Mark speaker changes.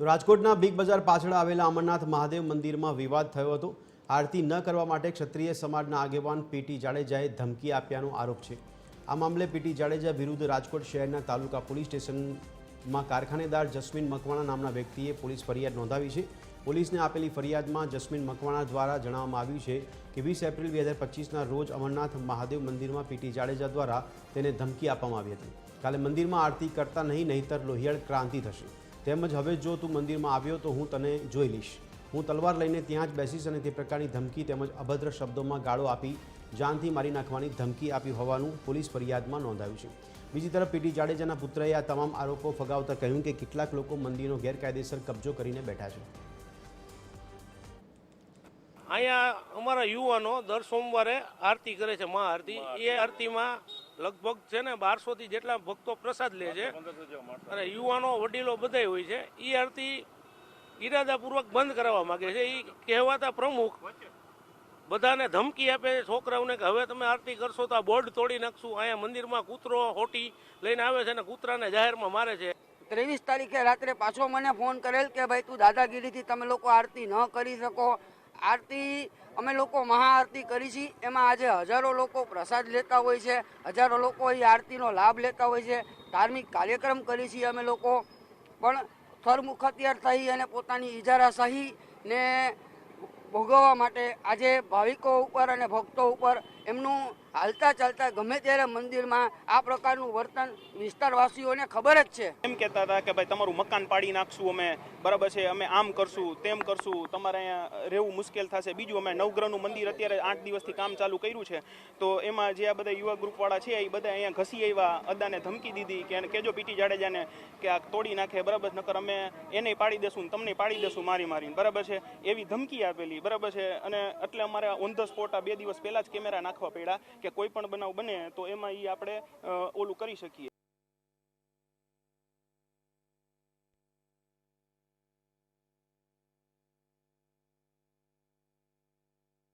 Speaker 1: રાજકોટના બિગ બજાર પાછળ આવેલા અમરનાથ મહાદેવ મંદિરમાં વિવાદ થયો હતો. આરતી ન કરવા માટે ક્ષત્રિય સમાજના આગેવાન પીટી જાડેજાએ ધમકી આપ્યાનો આરોપ છે. આ મામલે પીટી જાડેજા વિરુદ્ધ રાજકોટ શહેરના તાલુકા પોલીસ સ્ટેશનમાં કારખાનેદાર જસ્મીન મકવાણા નામના વ્યક્તિએ પોલીસ ફરિયાદ નોંધાવી છે. પોલીસને આપેલી ફરિયાદમાં જસ્મીન મકવાણા દ્વારા જણાવવામાં આવ્યું છે કે વીસ એપ્રિલ બે હજાર પચીસના રોજ અમરનાથ મહાદેવ મંદિરમાં પીટી જાડેજા દ્વારા તેને ધમકી આપવામાં આવી હતી. કાલે મંદિરમાં આરતી કરતા નહીં, નહીતર લોહિયાળ ક્રાંતિ થશે. તેમજ હવે જો તું મંદિરમાં આવ્યો તો હું તને જોઈ લઈશ. હું તલવાર લઈને ત્યાં જ બેસીશ અને તે પ્રકારની ધમકી તેમજ અભદ્ર શબ્દોમાં ગાળો આપી જાનથી મારી નાખવાની ધમકી આપી હોવાનું પોલીસ ફરિયાદમાં નોંધાયું છે. બીજી તરફ પીટી જાડેજાના પુત્રએ આ તમામ આરોપો ફગાવતા કહ્યું કે કેટલાક લોકો મંદિરનો ગેરકાયદેસર કબજો કરીને બેઠા છે.
Speaker 2: અહીંયા અમારા યુવાનો દર સોમવારે આરતી કરે છે મહા આરતી. એ આરતીમાં લગભગ છે ને બારસો થી જેટલા ભક્તો પ્રસાદ લે છે. અને યુવાનો, વડીલો બધાય હોય છે. એ આરતી ઈરાદાપૂર્વક બંધ કરાવવા માંગે છે. એ કહેવાતા પ્રમુખ બધાને ધમકી આપે છોકરાઓને કે હવે તમે આરતી કરશો તો આ બોર્ડ તોડી નાખશું. અહીંયા મંદિરમાં કૂતરો, હોટી લઈને આવે છે અને કૂતરાને જાહેરમાં મારે છે.
Speaker 3: ત્રેવીસ તારીખે રાત્રે પાછો મને ફોન કરેલ કે ભાઈ તું દાદાગીરીથી તમે લોકો આરતી ન કરી શકો. આરતી, અમે લોકો મહાઆરતી કરી છે. એમાં આજે હજારો લોકો પ્રસાદ લેતા હોય છે. હજારો લોકો એ આરતીનો લાભ લેતા હોય છે. ધાર્મિક કાર્યક્રમ કરી છીએ અમે લોકો. પણ થરમુખત્યાર થઈ અને પોતાની ઇજારાશાહી ને ભોગવવા માટે આજે ભાવિકો ઉપર અને ભક્તો ઉપર એમનું હાલતા ચાલતા ગમે ત્યારે મંદિરમાં આ પ્રકારનું વર્તન વિસ્તારવાસીઓને ખબર જ છે.
Speaker 4: એમ કહેતા હતા કે ભાઈ, તમારું મકાન પાડી નાખશું અમે. બરાબર છે, અમે આમ કરશું, તેમ કરશું. તમારે અહીંયા રહેવું મુશ્કેલ થશે. બીજું, અમે નવગ્રહનું મંદિર અત્યારે આઠ દિવસથી કામ ચાલુ કર્યું છે. તો એમાં જે આ બધા યુવા ગ્રુપવાળા છે, એ બધા અહીંયા ઘસી આવ્યા, અદાને ધમકી દીધી કે એને કેજો પીટી જાડેજાને કે આ તોડી નાખે, બરાબર? નકર અમે એને પાડી દેશું તમને પાડી દેશું મારી મારીને. બરાબર છે? એવી ધમકી આપેલી, બરાબર છે? અને એટલે અમારે ઓન ધ સ્પોટ આ બે દિવસ પહેલાં જ કેમેરા નાખવા પડ્યા કે કોઈ પણ બનાવ બને તો એમાં એ આપણે ઓલું કરી શકીએ.